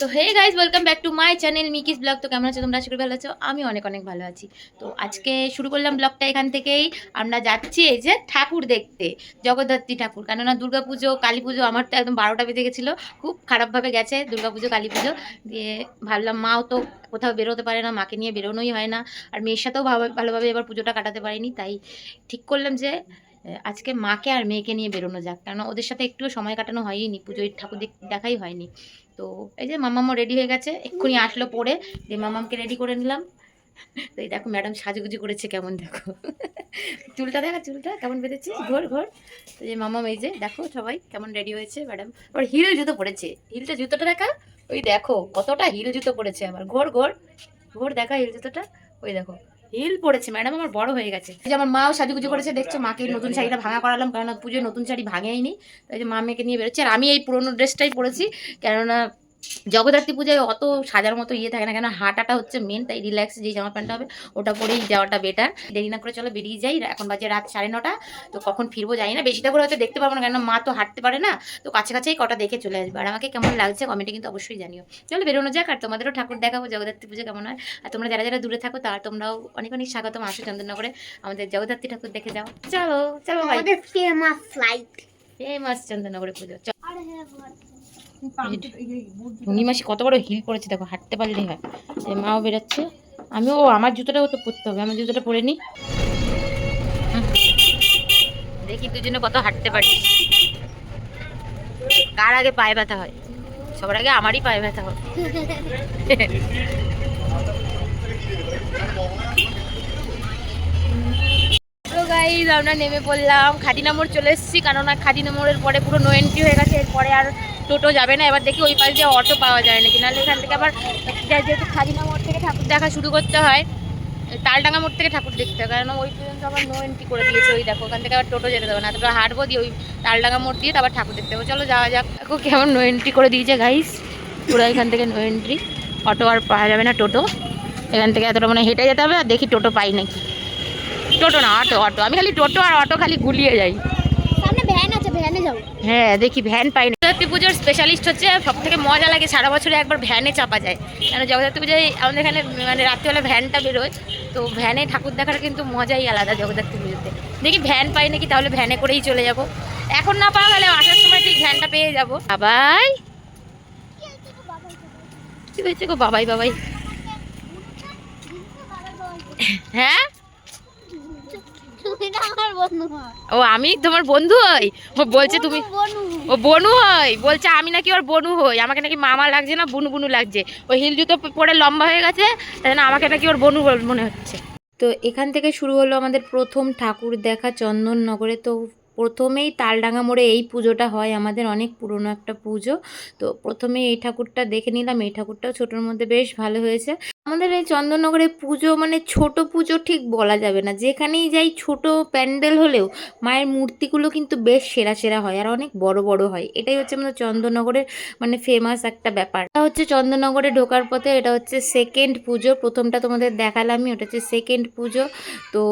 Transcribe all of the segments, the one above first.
তো hey guys welcome back to my channel Miki's blog তো কেমন আছো? তোমরা আশা করি ভালো আছো। আমি অনেক অনেক ভালো আছি। তো আজকে শুরু করলাম ব্লগটা এখান থেকেই। আমরা যাচ্ছি এই যে ঠাকুর দেখতে, জগদ্ধাত্রী ঠাকুর। কেননা দুর্গা পুজো কালী পুজো আমার তো একদম বারোটা বেজে গেছিল। খুব খারাপভাবে গেছে দুর্গা পুজো কালী পুজো দিয়ে ভাবলাম মাও তো কোথাও বেরোতে পারে না, মাকে নিয়ে বেরোনোই হয় না। আর মেয়ের সাথেও ভালো- ভালোভাবে এবার পুজোটা কাটাতে পারিনি। তাই ঠিক করলাম যে আজকে মাকে আর মেয়েকে নিয়ে বেরোনো যাক। কারণ ওদের সাথে একটুও সময় কাটানো হয়নি পুজোয় ঠাকুর দেখ- দেখাই হয়নি। তো এই যে মামামও রেডি হয়ে গেছে, এক্ষুনি আসলো পরে। দিয়ে মামামকে রেডি করে নিলাম। তো এই দেখো ম্যাডাম সাজুগুজু করেছে কেমন দেখো। চুলটা দেখা, চুলটা কেমন বেঁধেছে? ঘোর ঘোর। তো যে মামাম এই যে, দেখো সবাই কেমন রেডি হয়েছে ম্যাডাম ওর হিল জুতো পরেছে। হিলটা জুতোটা দেখা? ওই দেখো, কতটা হিল জুতো পরেছে আবার। ঘোর ঘোর। ঘোর দেখা হিল জুতোটা। ওই দেখো। হিল পড়েছে ম্যাডাম আমার বড় হয়ে গেছে। এই যে আমার মাও সাজুগুজু করেছে দেখছ? মাকে নতুন শাড়িটা ভাঙা করালাম কেননা পুজোয় নতুন শাড়ি ভাঙেইনি। তাই যে মা মেয়েকে নিয়ে বেরোচ্ছে আর আমি এই পুরোনো ড্রেসটাই পরেছি কেননা জগদ্ধাত্রী পূজায় অত সাজার মতো ইয়ে থাকে না কেন হাঁটাটা হচ্ছে মেন তাই রিল্যাক্স যেই জামা প্যান্টটা হবে ওটা পরেই যাওয়াটা বেটার দেরি না করে চলো বেরিয়ে যাই এখন বাজে রাত সাড়ে নটা তো কখন ফিরবো জানি না বেশিটা করে হয়তো দেখতে পাবো না কেন মা তো হাঁটতে পারে না তো কাছে কাছেই কটা দেখে চলে আসবে। আর আমাকে কেমন লাগছে কমেন্টে কিন্তু অবশ্যই জানিও। চলো বেরোনো যাক আর তোমাদেরও ঠাকুর দেখাবো জগদ্ধাত্রী পুজো কেমন হয়। আর তোমরা যারা যারা দূরে থাকো তার তোমরাও অনেক অনেক স্বাগতম। আসো চন্দননগরে আমাদের জগদ্ধাত্রী ঠাকুর দেখে যাও। চলো চলো ভাই। ফেমাস ফ্লাইট ফেমাস চন্দননগরে পুজো। চলো টুনি মাসি কত বড় হিল পড়েছে দেখো হাঁটতে পারলেই হয়। মাও বেরোচ্ছে। আমিও ও আমার জুতোটাও তো পরতে হবে আমার জুতোটা পরে নি। দেখি দুজনে কত হাঁটতে পারি। কার আগে পায়ে ব্যথা হয়? সবার আগে আমারই পায়ে ব্যথা হয়। গাইজ আমরা নেমে পড়লাম। খাদিনা মোড় চলে এসেছি কেননা খাদিনা মোড়ের পরে পুরো নো এন্ট্রি হয়ে গেছে। এরপরে আর টোটো যাবে না, এবার দেখি ওই পাশ দিয়ে অটো পাওয়া যায় নাকি। নাহলে এখান থেকে আবার যেহেতু খাদিনা মোড় থেকে ঠাকুর দেখা শুরু করতে হয়, তালডাঙ্গা মোড় থেকে ঠাকুর দেখতে হয়, কারণ ওই পর্যন্ত আবার নো এন্ট্রি করে দিয়েছে ওই দেখো, ওখান থেকে আবার টোটো যেতে দেবে না, তারপরে হাঁটবো দিয়ে ওই তালডাঙ্গা মোড় দিয়ে তারপর ঠাকুর দেখতে হবে চলো যাওয়া যাক, দেখো কেমন নো এন্ট্রি করে দিয়েছে গাইস পুরো এখান থেকে নো এন্ট্রি অটো আর পাওয়া যাবে না টোটো, এখান থেকে এতটা মানে হেঁটে যেতে হবে আর দেখি টোটো পাই নাকি। টোটো না, অটো অটো, আমি খালি টোটো আর অটো খালি গুলিয়ে যাই। যাও হ্যাঁ দেখি ভ্যান পাই না। জগদ্ধাত্রী পুজোর স্পেশালিস্ট হচ্ছে সব থেকে মজা লাগে সারা বছরে একবার ভ্যানে চাপা যায়। কেন জগদ্ধাত্রী পুজোয় আমাদের এখানে মানে রাত্রিবেলা ভ্যানটা বেরোয় তো ভ্যানে ঠাকুর দেখার কিন্তু মজাই আলাদা জগদ্ধাত্রী পুজোতে। দেখি ভ্যান পাই নাকি তাহলে ভ্যানে করেই চলে যাব। এখন না পাওয়া গেলে আসার সময় ঠিক ভ্যানটা পেয়ে যাব। বাবাই! কি হয়েছে গো বাবাই বাবাই? হ্যাঁ? তুমি আমার বন্ধু ও আমি তোমার বন্ধু হই? ও বলছে তুমি ও বনু হয় বলছে আমি নাকি ওর বনু হই। আমাকে নাকি মামা লাগছে না বুনু বুনু লাগছে। ওই হিল জুতো পরে লম্বা হয়ে গেছে তাই জন্য আমাকে নাকি ওর বনু বলে মনে হচ্ছে। তো এখান থেকে শুরু হলো আমাদের প্রথম ঠাকুর দেখা চন্দননগরে। তো প্রথমেই তালডাঙ্গা মোড়ে এই পুজোটা হয় আমাদের অনেক পুরনো একটা পুজো। তো প্রথমে এই ঠাকুরটা দেখে নিলাম। এই ঠাকুরটাও ছোটোর মধ্যে বেশ ভালো হয়েছে। আমাদের এই চন্দননগরে পুজো মানে ছোট পুজো ঠিক বলা যাবে না। যেখানেই যাই ছোট প্যান্ডেল হলেও মায়ের মূর্তিগুলো কিন্তু বেশ সেরা সেরা হয় আর অনেক বড় বড় হয়। এটাই হচ্ছে আমাদের চন্দননগরের মানে ফেমাস একটা ব্যাপার। এটা হচ্ছে চন্দননগরে ঢোকার পথে এটা হচ্ছে সেকেন্ড পুজো। প্রথমটা তোমাদের দেখালামই, ওটা হচ্ছে সেকেন্ড পুজো। তো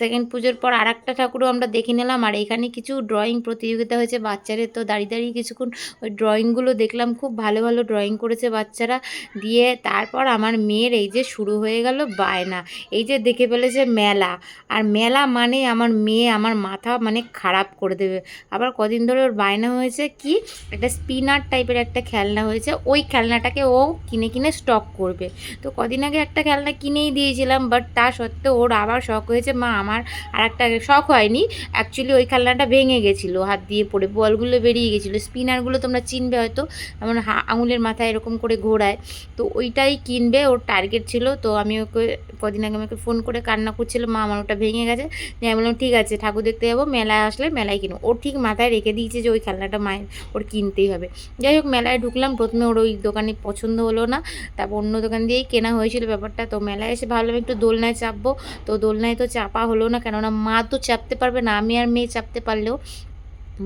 সেকেন্ড পুজোর পর আর একটা ঠাকুরও আমরা দেখে নিলাম আর এখানে কিছু ড্রয়িং প্রতিযোগিতা হয়েছে বাচ্চাদের। তো দাঁড়িয়ে দাঁড়িয়ে কিছুক্ষণ ওই ড্রয়িংগুলো দেখলাম, খুব ভালো ভালো ড্রয়িং করেছে বাচ্চারা। দিয়ে তারপর আমার মেয়ের এই যে শুরু হয়ে গেল বায়না। এই যে দেখে ফেলেছে মেলা। আর মেলা মানে আমার মেয়ে আমার মাথা মানে খারাপ করে দেবে। আবার কদিন ধরে ওর বায়না হয়েছে কি? একটা স্পিনার টাইপের একটা খেলনা হয়েছে। ওই খেলনাটাকে ও কিনে কিনে স্টক করবে। তো কদিন আগে একটা খেলনা কিনেই দিয়েছিলাম বাট তা সত্ত্বেও ওর আবার শখ হয়েছে। মা, আমার আর একটা শখ হয়নি। অ্যাকচুয়ালি ওই খেলনাটা ভেঙে গেছিল। হাত দিয়ে পড়ে, বলগুলো বেরিয়ে গেছিল। স্পিনারগুলো তোমরা চিনবে হয়তো। এমন আঙুলের মাথায় এরকম করে ঘোরায়। তো ওইটাই কিনবে। ওর টার্গেট ছিল, তো আমি ওকে কদিন আগে আমাকে ফোন করে কান্না করছিল, মা, আমার ওটা ভেঙে গেছে। আমি বললাম, ঠিক আছে, ঠাকুর দেখতে যাব, মেলায় আসলে মেলায় কিনো ওর ঠিক মাথায় রেখে দিয়েছে যে ওই খেলনাটা মায়ের, ওর কিনতেই হবে। যাই হোক, মেলায় ঢুকলাম, প্রথমে ওর ওই দোকানে পছন্দ হলো না, তারপর অন্য দোকান দিয়েই কেনা হয়েছিল ব্যাপারটা। তো মেলায় এসে ভাবলাম, একটু দোলনায় চাপবো। তো দোলনায় তো চাপা হলো না, কেননা মা তো চাপতে পারবে না, আমি আর মেয়ে চাপতে পারলেও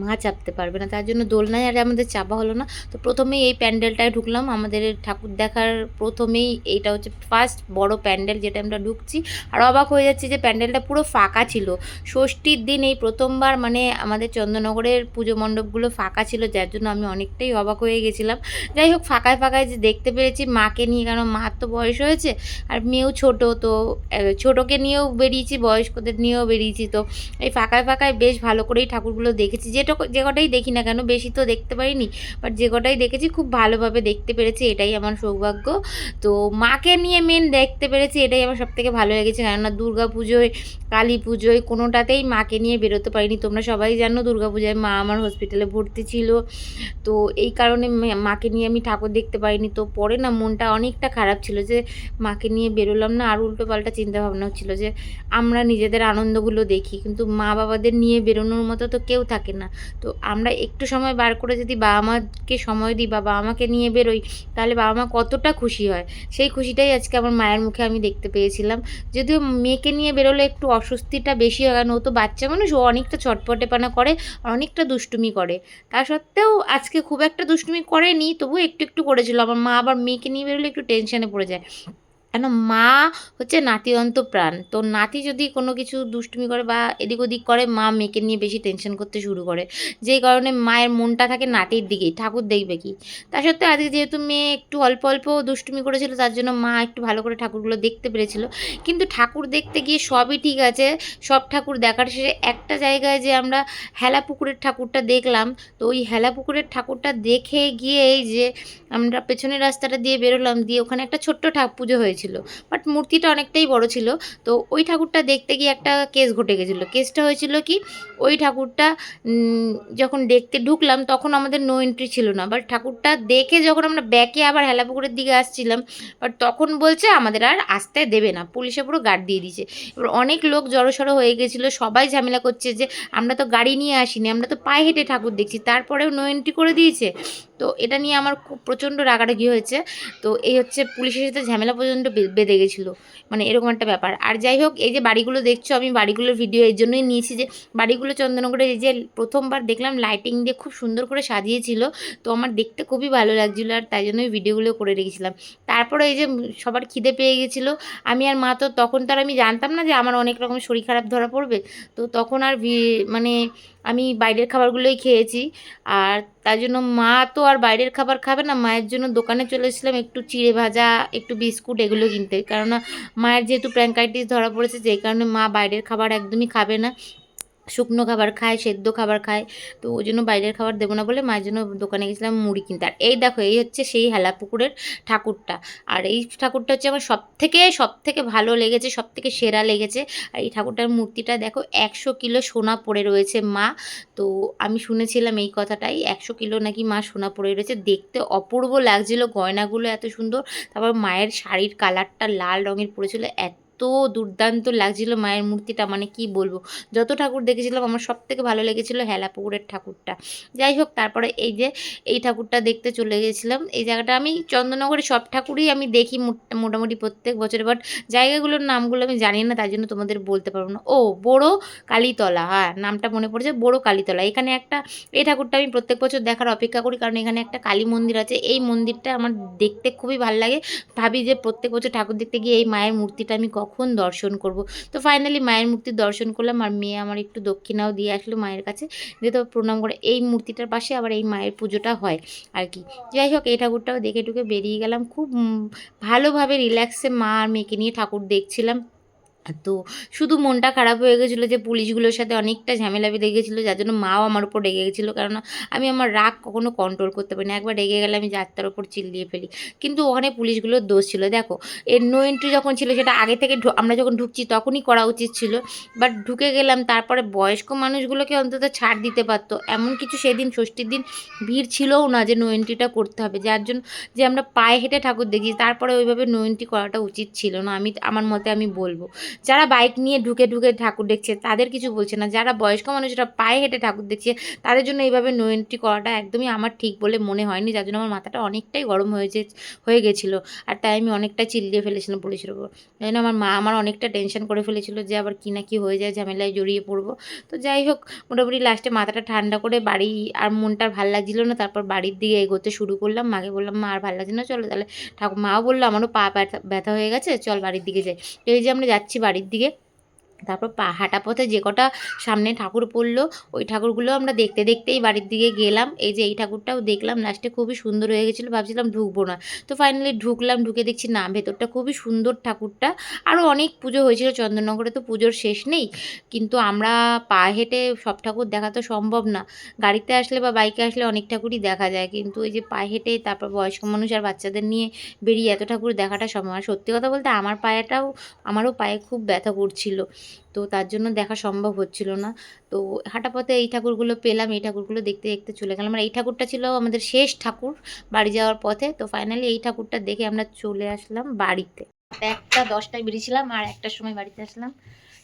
মা চাপতে পারবে না। তার জন্য দোলনায় আর আমাদের চাপা হলো না। তো প্রথমেই এই প্যান্ডেলটায় ঢুকলাম। আমাদের ঠাকুর দেখার প্রথমেই এইটা হচ্ছে ফার্স্ট বড় প্যান্ডেল যেটা আমরা ঢুকছি। আর অবাক হয়ে যাচ্ছি যে প্যান্ডেলটা পুরো ফাঁকা ছিল। ষষ্ঠীর দিন এই প্রথমবার মানে আমাদের চন্দ্রনগরের পুজো মণ্ডপগুলো ফাঁকা ছিল, যার জন্য আমি অনেকটাই অবাক হয়ে গেছিলাম। যাই হোক, ফাঁকায় ফাঁকায় যে দেখতে পেরেছি মাকে নিয়ে, কারণ মার তো বয়স হয়েছে আর মেয়েও ছোট, তো ছোটকে নিয়েও বেরিয়েছি, বয়স্কদের নিয়েও বেরিয়েছি। তো এই ফাঁকায় ফাঁকায় বেশ ভালো করেই ঠাকুরগুলো দেখেছি যেটা যে কটাই দেখি না কেন, বেশি তো দেখতে পারিনি বাট যে কটাই দেখেছি খুব ভালোভাবে দেখতে পেরেছি, এটাই আমার সৌভাগ্য। তো মাকে নিয়ে মেন দেখতে পেরেছি, এটাই আমার সব থেকে ভালো লেগেছে, কেননা দুর্গা পুজোয় কালী পুজোয় কোনোটাতেই মাকে নিয়ে বেরোতে পারিনি। তোমরা সবাই জানো দুর্গা পূজায় মা আমার হসপিটালে ভর্তি ছিল। তো এই কারণে মাকে নিয়ে আমি ঠাকুর দেখতে পারিনি। তো পরে না মনটা অনেকটা খারাপ ছিল যে মাকে নিয়ে বেরোলাম না। আর উল্টো পাল্টা চিন্তা ভাবনা হচ্ছিল যে আমরা নিজেদের আনন্দগুলো দেখি। কিন্তু মা বাবাদের নিয়ে বেরোনোর মতো তো কেউ থাকে না। তো আমরা একটু সময় বার করে যদি বাবা মাকে সময় দিই বা বাবা মাকে নিয়ে বেরোই, তাহলে বাবা মা কতটা খুশি হয়। সেই খুশিটাই আজকে আমার মায়ের মুখে আমি দেখতে পেয়েছিলাম। যদিও মেয়েকে নিয়ে বেরোলে একটু অস্বস্তিটা বেশি হয়, কারণ ও তো বাচ্চা মানুষ, ও অনেকটা ছটপটেপানা করে, অনেকটা দুষ্টুমি করে। তা সত্ত্বেও আজকে খুব একটা দুষ্টুমি করেনি তবু একটু একটু করেছিল। আমার মা আবার মেয়েকে নিয়ে বেরোলে একটু টেনশানে পড়ে যায়। কেন মা হচ্ছে নাতিদন্ত প্রাণ। তো নাতি যদি কোনো কিছু দুষ্টুমি করে বা এদিক ওদিক করে, মা মেয়েকে নিয়ে বেশি টেনশন করতে শুরু করে। যেই কারণে মায়ের মনটা থাকে নাতির দিকেই ঠাকুর দেখবে কি? তা সত্ত্বেও আজকে যেহেতু মেয়ে একটু অল্প অল্প দুষ্টুমি করেছিল, তার জন্য মা একটু ভালো করে ঠাকুরগুলো দেখতে পেরেছিল। কিন্তু ঠাকুর দেখতে গিয়ে সবই ঠিক আছে, সব ঠাকুর দেখার শেষে একটা জায়গায় যে আমরা হেলা পুকুরের ঠাকুরটা দেখলাম, তো ওই হেলা পুকুরের ঠাকুরটা দেখে গিয়ে যে আমরা পেছনের রাস্তাটা দিয়ে বেরোলাম, দিয়ে ওখানে একটা ছোট্ট ঠাক পুজো হয়েছিল। বাট মূর্তিটা অনেকটাই বড় ছিল। তো ওই ঠাকুরটা দেখতে গিয়ে একটা কেস ঘটে গেছিল। কেসটা হয়েছিল কি, ওই ঠাকুরটা যখন দেখতে ঢুকলাম তখন আমাদের নো এন্ট্রি ছিল না। বাট ঠাকুরটা দেখে যখন আমরা ব্যাকে আবার হেলাপুকুরের দিকে আসছিলাম বাট তখন বলছে আমাদের আর আসতে দেবে না। পুলিশে পুরো গার্ড দিয়ে দিয়েছে। এবার অনেক লোক জড়সড়ো হয়ে গেছিল। সবাই ঝামেলা করছে যে আমরা তো গাড়ি নিয়ে আসিনি, আমরা তো পায়ে হেঁটে ঠাকুর দেখছি। তারপরেও নো এন্ট্রি করে দিয়েছে। তো এটা নিয়ে আমার প্রচণ্ড রাগারাগি হয়েছে। তো এই হচ্ছে পুলিশের সাথে ঝামেলা পর্যন্ত বেঁধে গেছিল। মানে এরকম একটা ব্যাপার। আর যাই হোক, এই যে বাড়িগুলো দেখছ, আমি বাড়িগুলোর ভিডিও এই জন্যই নিয়েছি যে, বাড়িগুলো চন্দননগরে এই যে প্রথমবার দেখলাম লাইটিং দিয়ে খুব সুন্দর করে সাজিয়েছিল। তো আমার দেখতে খুবই ভালো লাগছিল আর তাই জন্যই ভিডিওগুলো করে রেখেছিলাম। তারপরে এই যে সবার খিদে পেয়ে গেছিল। আমি আর মা তো তখন তো আর আমি জানতাম না যে আমার অনেক রকম শরীর খারাপ ধরা পড়বে। তো তখন আর মানে আমি বাইরের খাবারগুলোই খেয়েছি। আর তার জন্য মা তো আর বাইরের খাবার খাবে না, মায়ের জন্য দোকানে চলে এসেছিলাম একটু চিড়ে ভাজা, একটু বিস্কুট এগুলো কিনতে। কেননা মায়ের যেহেতু প্র্যাঙ্কাইটিস ধরা পড়েছে, যেই কারণে মা বাইরের খাবার একদমই খাবে না। শুকনো খাবার খায়, সেদ্ধ খাবার খায়, তো ওই জন্য বাইরের খাবার দেবো না বলে মায়ের জন্য দোকানে গেছিলাম মুড়ি কিনতে। আর এই দেখো, এই হচ্ছে সেই হেলা পুকুরের ঠাকুরটা। আর এই ঠাকুরটা হচ্ছে আমার সব থেকে সব থেকে ভালো লেগেছে সব থেকে সেরা লেগেছে। আর এই ঠাকুরটার মূর্তিটা দেখো, একশো কিলো সোনা পড়ে রয়েছে মা। তো আমি শুনেছিলাম এই কথাটাই, একশো কিলো নাকি মা সোনা পড়ে রয়েছে। দেখতে অপূর্ব লাগছিল, গয়নাগুলো এত সুন্দর। তারপর মায়ের শাড়ির কালারটা লাল রঙের পড়েছিল, এত দুর্দান্ত লাগছিল মায়ের মূর্তিটা মানে কি বলব? যত ঠাকুর দেখেছিলাম, আমার সব থেকে ভালো লেগেছিল হেলা পুকুরের ঠাকুরটা। যাই হোক, তারপরে এই যে, এই ঠাকুরটা দেখতে চলে গেছিলাম। এই জায়গাটা আমি চন্দননগরে সব ঠাকুরই আমি দেখি মোট- মোটামুটি প্রত্যেক বছরে। বাট জায়গাগুলোর নামগুলো আমি জানি না, তাই জন্য তোমাদের বলতে পারব না। ও, বড় কালীতলা। হ্যাঁ নামটা মনে পড়েছে, বড় কালীতলা। এখানে একটা, এই ঠাকুরটা আমি প্রত্যেক বছর দেখার অপেক্ষা করি, কারণ এখানে একটা কালী মন্দির আছে। এই মন্দিরটা আমার দেখতে খুবই ভালো লাগে। ভাবি যে প্রত্যেক বছর ঠাকুর দেখতে গিয়ে এই মায়ের মূর্তিটা আমি কখন দর্শন করব। তো ফাইনালি মায়ের মূর্তি দর্শন করলাম আর মেয়ে আমার একটু দক্ষিণাও দিয়ে আসলো মায়ের কাছে। দিয়ে তো প্রণাম করে, এই মূর্তিটার পাশে আবার এই মায়ের পুজোটা হয় আর কি। যাই হোক, এই ঠাকুরটাও দেখে টুকে বেরিয়ে গেলাম। খুব ভালোভাবে রিল্যাক্সে মা আর মেয়েকে নিয়ে ঠাকুর দেখছিলাম। তো শুধু মনটা খারাপ হয়ে গেছিল যে পুলিশগুলোর সাথে অনেকটা ঝামেলা বেঁধে গেছিল, যার জন্য মাও আমার উপর রেগে গেছিল। কারণ আমি আমার রাগ কখনো কন্ট্রোল করতে পারি না একবার রেগে গেলে আমি যাত্রার ওপর চিল্লিয়ে ফেলি। কিন্তু ওখানে পুলিশগুলোর দোষ ছিল। দেখো, এর নো এন্ট্রি যখন ছিল সেটা আগে থেকে আমরা যখন ঢুকছি তখনই করা উচিত ছিল। বাট ঢুকে গেলাম, তারপরে বয়স্ক মানুষগুলোকে অন্তত ছাড় দিতে পারতো। এমন কিছু সেদিন ষষ্ঠীর দিন ভিড় ছিলও না যে নো এন্ট্রিটা করতে হবে। যার জন্য যে আমরা পায়ে হেঁটে ঠাকুর দেখি তারপরে ওইভাবে নো এন্ট্রি করাটা উচিত ছিল না। আমি আমার মতে আমি বলব। যারা বাইক নিয়ে ঢুকে ঢুকে ঠাকুর দেখছে, তাদের কিছু বলছে না। যারা বয়স্ক মানুষরা পায়ে হেঁটে ঠাকুর দেখছে, তাদের জন্য এইভাবে নো এন্ট্রি করাটা একদমই আমার ঠিক বলে মনে হয়নি, যার জন্য আমার মাথাটা অনেকটাই গরম হয়েছে, হয়ে গেছিল। আর তাই আমি অনেকটা চিল্লিয়ে ফেলেছিলাম পুলিশের উপর জন্য আমার মা আমার অনেকটা টেনশন করে ফেলেছিল যে আবার কী না কী হয়ে যায়, ঝামেলায় জড়িয়ে পড়ব। তো যাই হোক, মোটামুটি লাস্টে মাথাটা ঠান্ডা করে বাড়ি আর মনটা ভালো লাগছিল না, তারপর বাড়ির দিকে এগোতে শুরু করলাম। মাকে বললাম, মা, আর ভালো লাগছে না, চলো তাহলে। ঠাকুর মাও বলল, আমারও পা ব্যথা হয়ে গেছে, চল বাড়ির দিকে যাই। এই যে আমরা যাচ্ছি বাড়ির দিকে তারপর পা হাঁটা পথে যে কটা সামনে ঠাকুর পড়ল, ওই ঠাকুরগুলো আমরা দেখতে দেখতেই বাড়ির দিকে গেলাম। এই যে এই ঠাকুরটাও দেখলাম, লাস্টে খুবই সুন্দর হয়ে গেছিল, ভাবছিলাম ঢুকবো না। তো ফাইনালি ঢুকলাম, ঢুকে দেখছি না, ভেতরটা খুবই সুন্দর ঠাকুরটা। আরও অনেক পুজো হয়েছিল, চন্দননগরে তো পুজোর শেষ নেই। কিন্তু আমরা পা হেঁটে সব ঠাকুর দেখা তো সম্ভব না। গাড়িতে আসলে বা বাইকে আসলে অনেক ঠাকুরই দেখা যায়। কিন্তু ওই যে পায়ে হেঁটে তারপর বয়স্ক মানুষ আর বাচ্চাদের নিয়ে বেরিয়ে এত ঠাকুর দেখাটা সম্ভব আর সত্যি কথা বলতে আমার পায়েটাও, আমারও পায়ে খুব ব্যথা করছিল। তো তার জন্য দেখা সম্ভব হচ্ছিল না। তো হাঁটা পথে এই ঠাকুরগুলো পেলাম এই ঠাকুরগুলো দেখতে দেখতে চলে গেলাম। আর এই ঠাকুরটা ছিল আমাদের শেষ ঠাকুর বাড়ি যাওয়ার পথে। তো ফাইনালি এই ঠাকুরটা দেখে আমরা চলে আসলাম বাড়িতে। একটা দশটায় বেরিয়েছিলাম আর একটার সময় বাড়িতে আসলাম।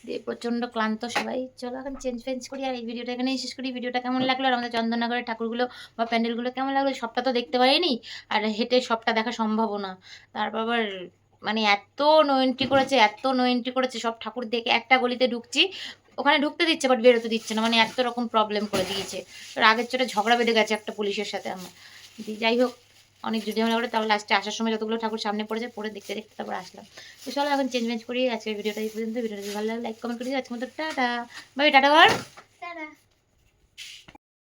দিয়ে প্রচণ্ড ক্লান্ত সবাই। চলো এখন চেঞ্জ ফেঞ্জ করি আর এই ভিডিওটা এখানেই শেষ করি। ভিডিওটা কেমন লাগল? আর আমাদের চন্দননগরের ঠাকুরগুলো বা প্যান্ডেলগুলো কেমন লাগল? সবটা তো দেখতে পারিনি। আর হেঁটে সবটা দেখা সম্ভব না। তারপর আবার মানে এত নো এন্ট্রি করেছে, এত নো এন্ট্রি করেছে, সব ঠাকুর দেখে একটা গলিতে ঢুকছি, ওখানে ঢুকতে দিচ্ছে বাট বেরোতে দিচ্ছে না মানে এত রকম প্রবলেম করে দিয়েছে। তো আগের চোটে ঝগড়া বেঁধে গেছে একটা পুলিশের সাথে আমার। যাই হোক, অনেক যদি আমরা করে তাহলে লাস্টে আসার সময় যতগুলো ঠাকুর সামনে পড়েছে, পড়ে দেখতে দেখতে তারপর আসলাম। তো চলো এখন চেঞ্জ মেঞ্জ করি, আজকের ভিডিওটা এই পর্যন্ত। ভিডিওটা যদি ভালো লাগে লাইক কমেন্ট করি আজকের মতো টাটা। বাই, টাটা কর